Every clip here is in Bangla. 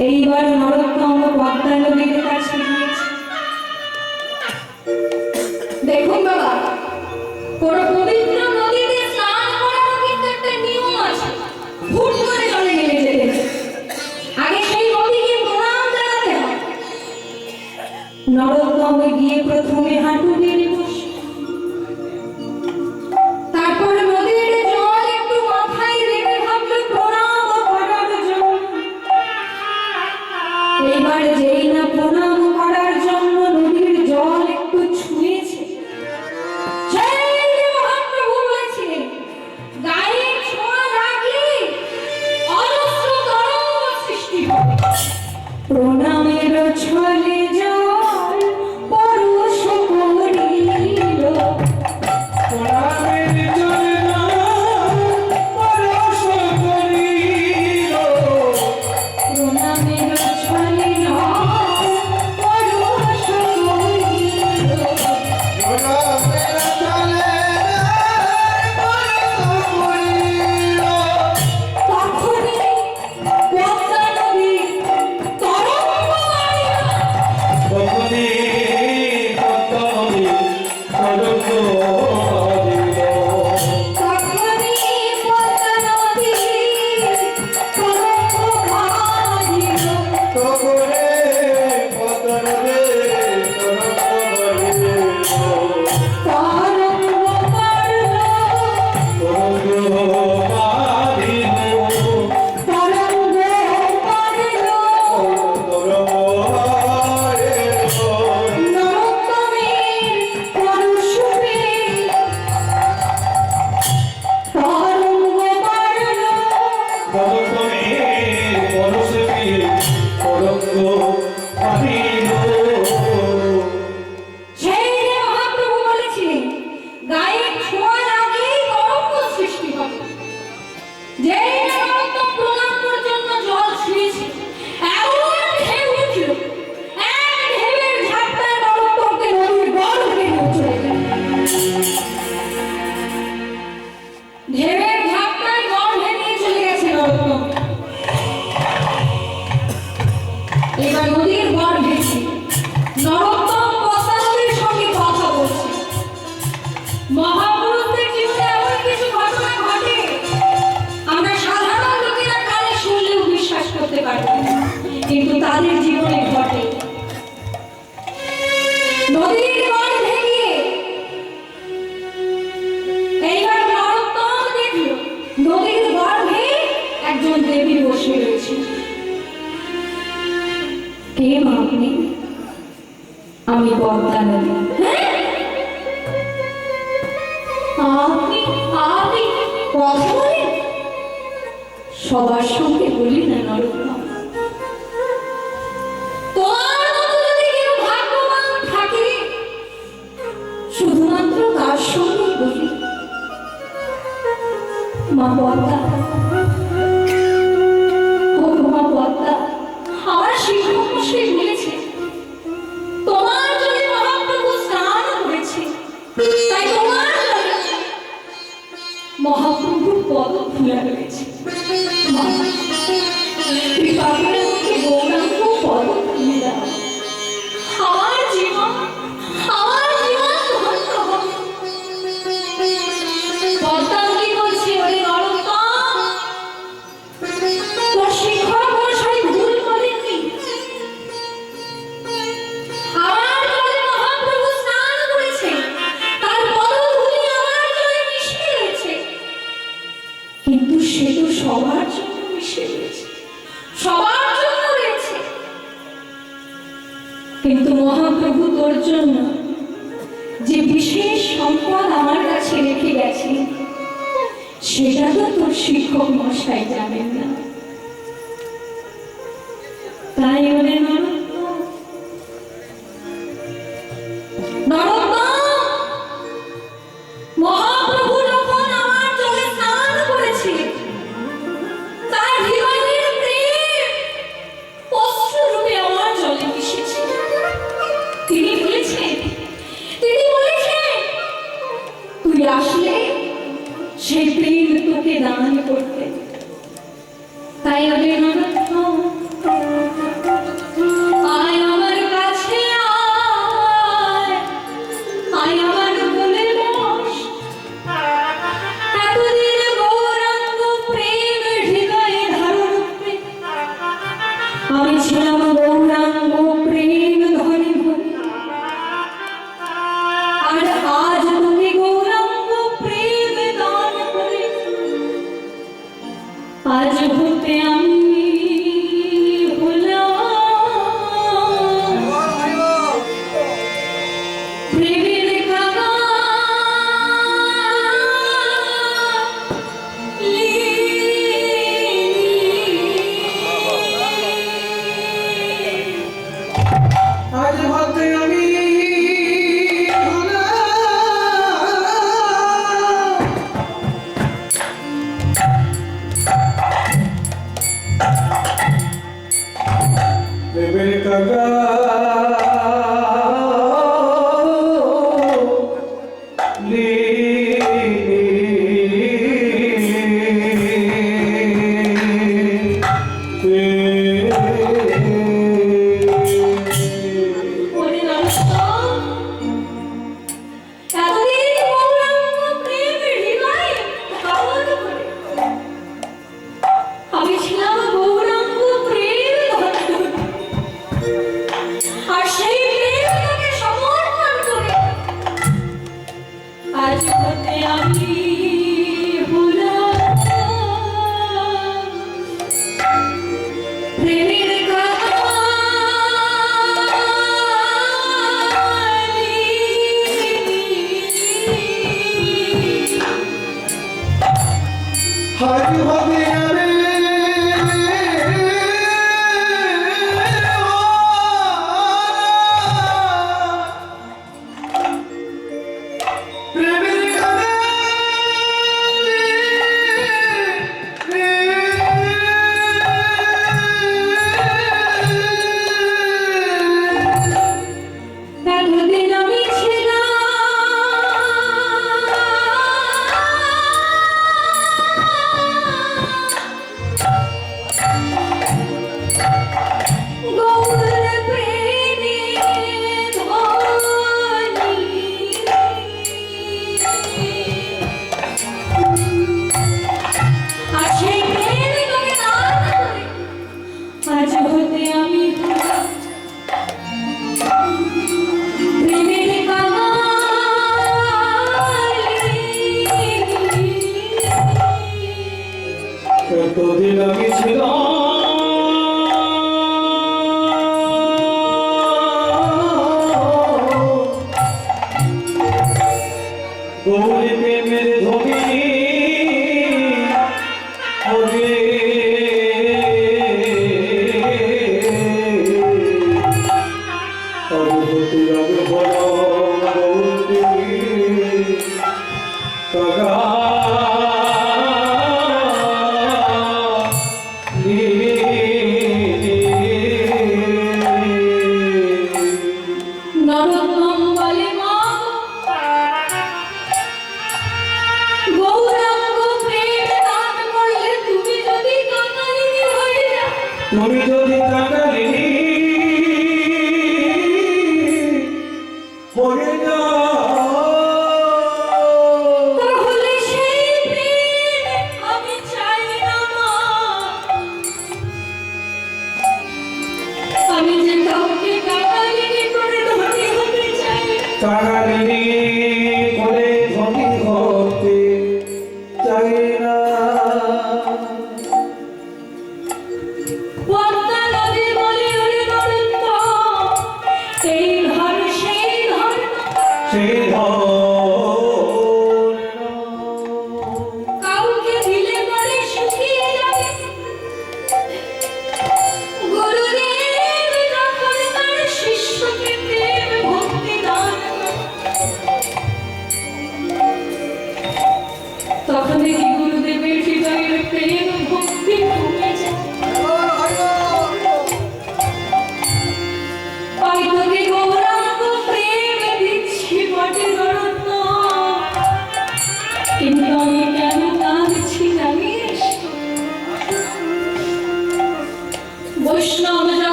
এইবার নরোত্তম পদ্মা নদীর কাছে তাই তোমার মহাপ্রভুর পদ ফুলা Paz e o tempo.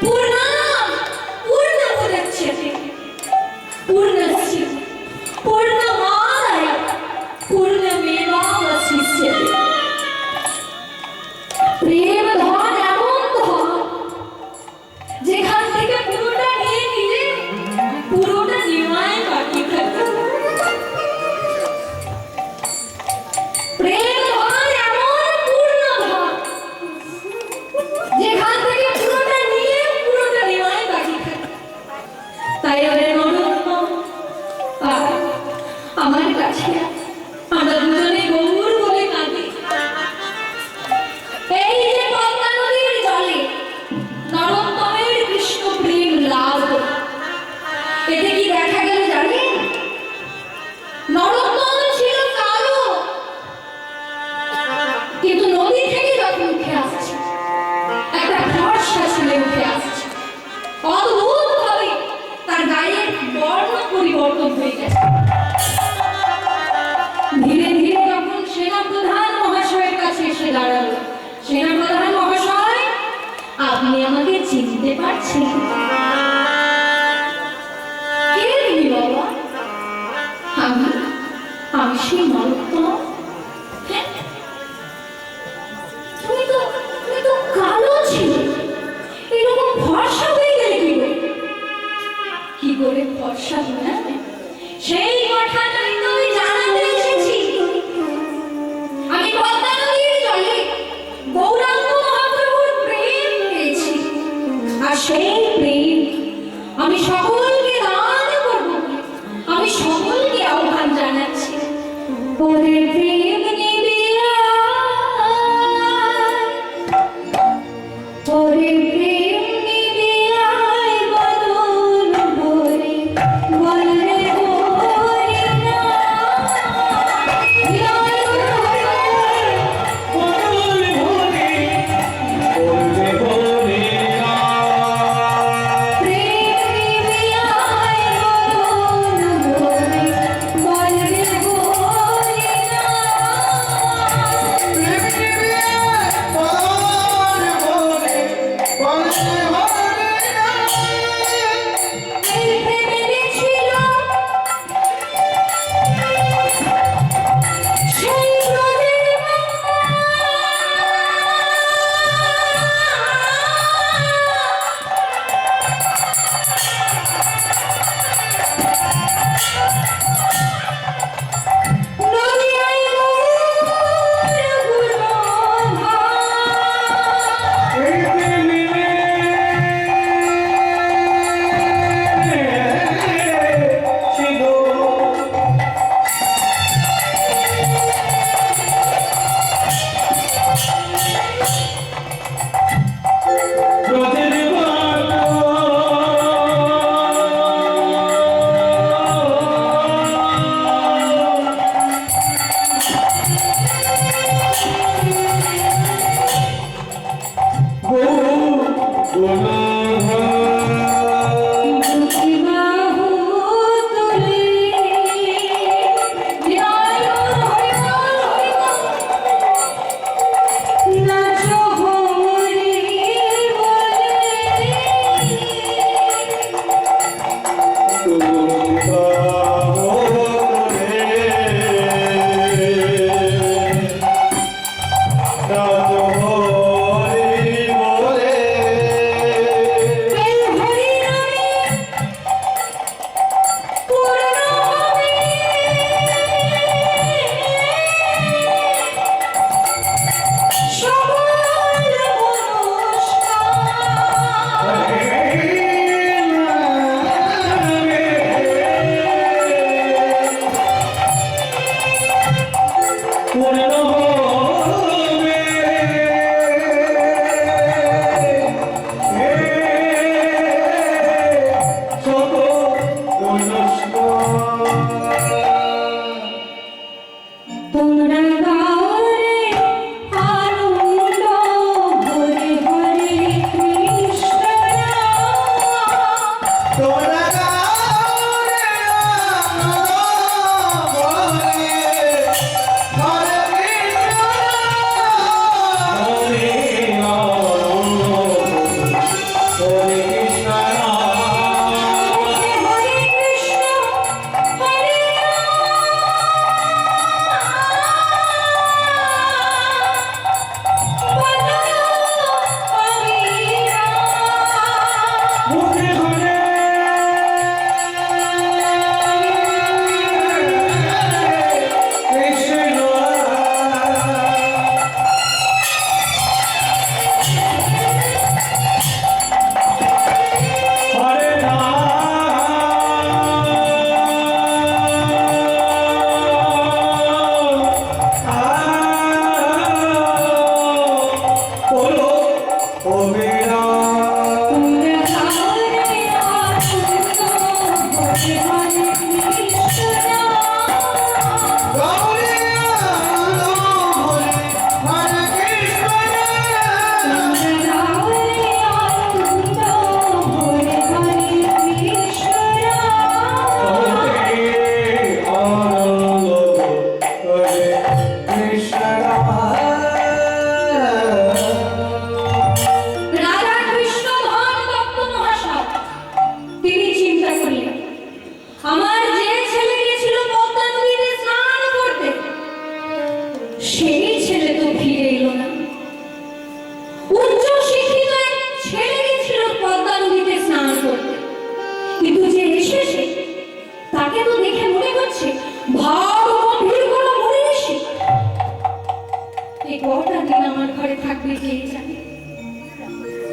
Пурна! কিন্তু নদী থেকে যখন উঠে আসছে, একটা ফর্সা ছেলে উঠে আসছে। অদ্ভুত তার গায়ের বর্ণ পরিবর্তন হয়ে গেছে। ধীরে ধীরে যখন সেনাপ্রধান মহাশয়ের কাছে এসে দাঁড়াল, সেনাপ্রধান মহাশয়, আপনি আমাকে চিনতে পারছেন?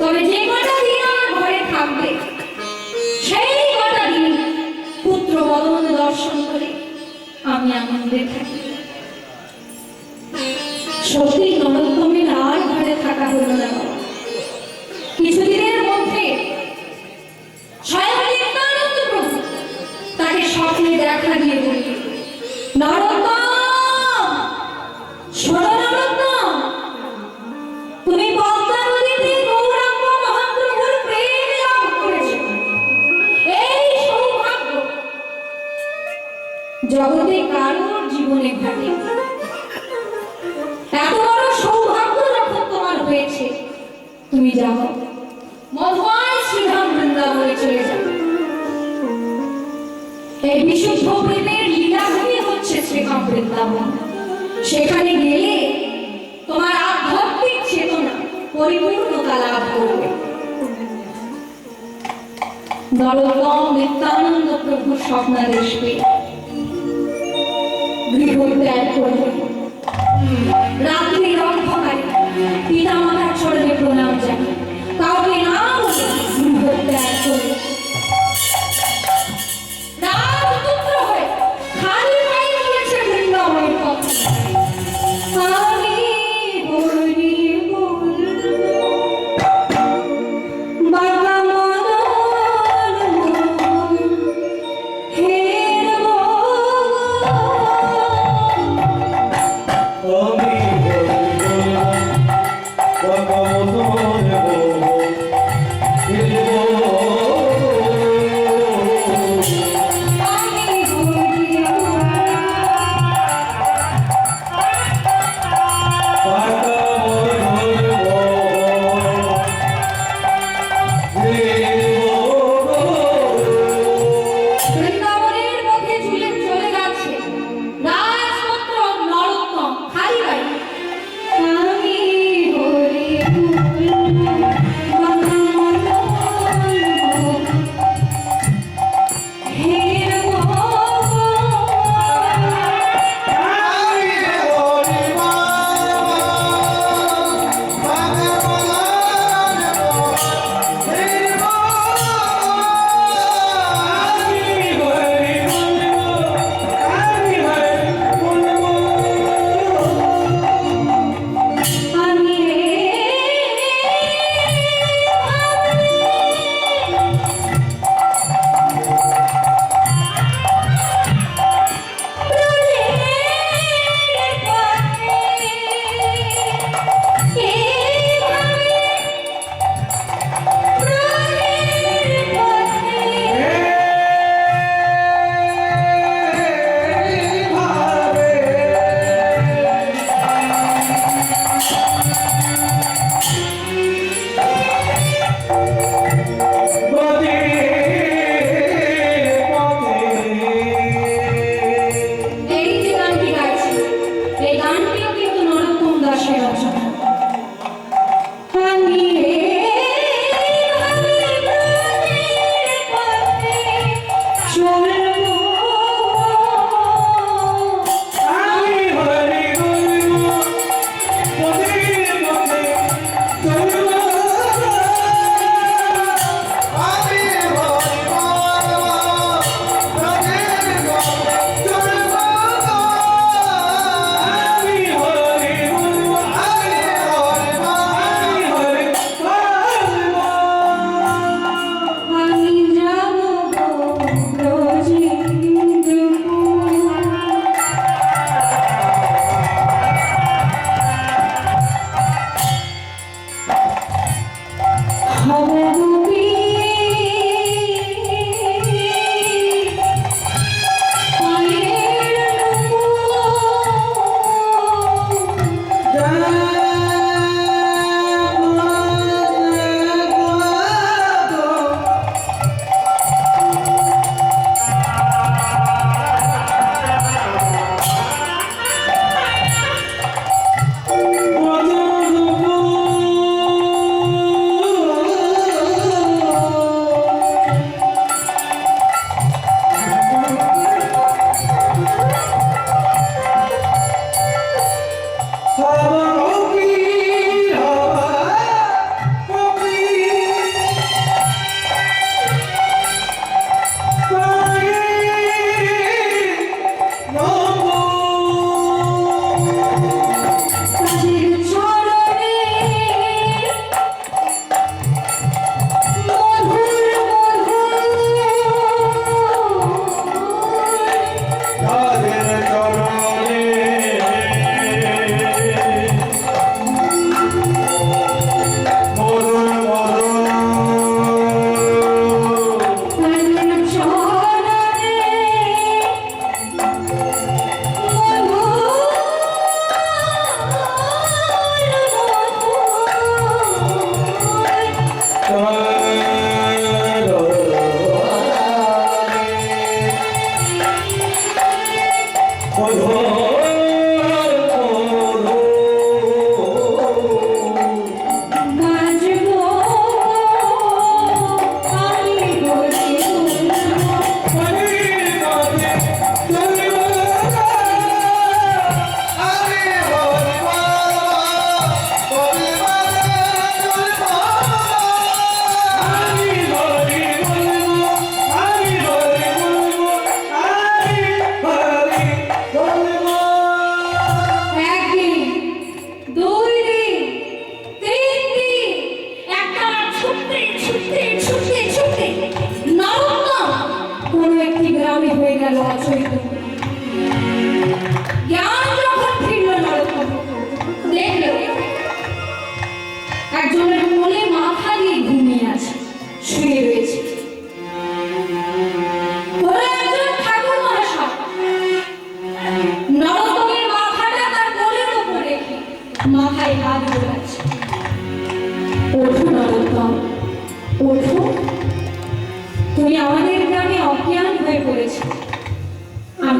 তবে যে কটা দিন ঘরে থাকবে, সেই কটা দিন পুত্র বদন দর্শন করে আমি আনন্দে থাকি। সত্যি যাও মধুময় শ্রীধাম বৃন্দাবনে চলে যাও এই বিশুদ্ধ প্রেমের লীলাভূমি হচ্ছে শ্রীধাম বৃন্দাবন। সেখানে গেলে তোমার আধ্যাত্মিক চেতনা পরিপূর্ণতা লাভ করবে। নরোত্তম নিত্যানন্দ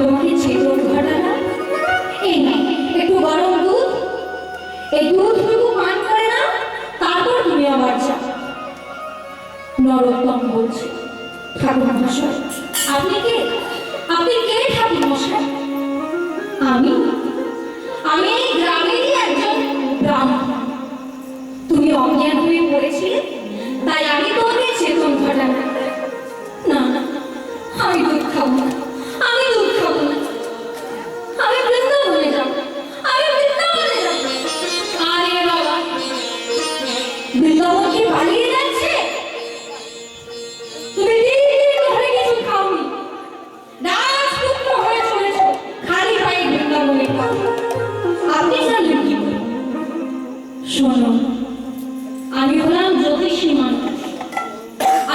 তোমাকে ছেপট ঘটালাম এই না, একটু গরম দুধ। এই দুধটুকু পান করে না, তারপর তুমি আবার যা নরোত্তম বলছি ঠাকুর মহাশয় আপনি কি?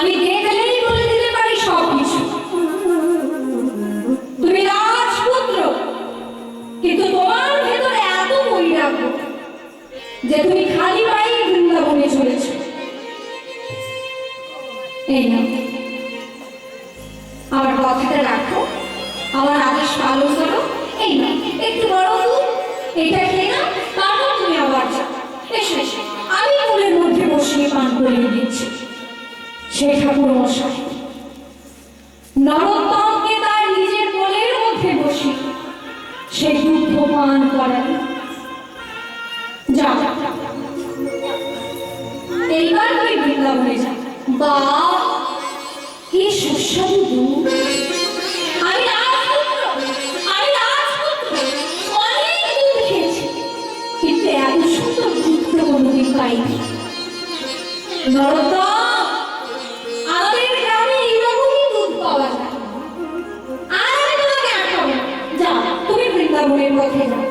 Así que পুত্র আমাদের গ্রামে এইরকমই দুধ পাওয়া যায় আর আমি তোমাকে যাও তুমি বৃন্দাবনের পথে যাও।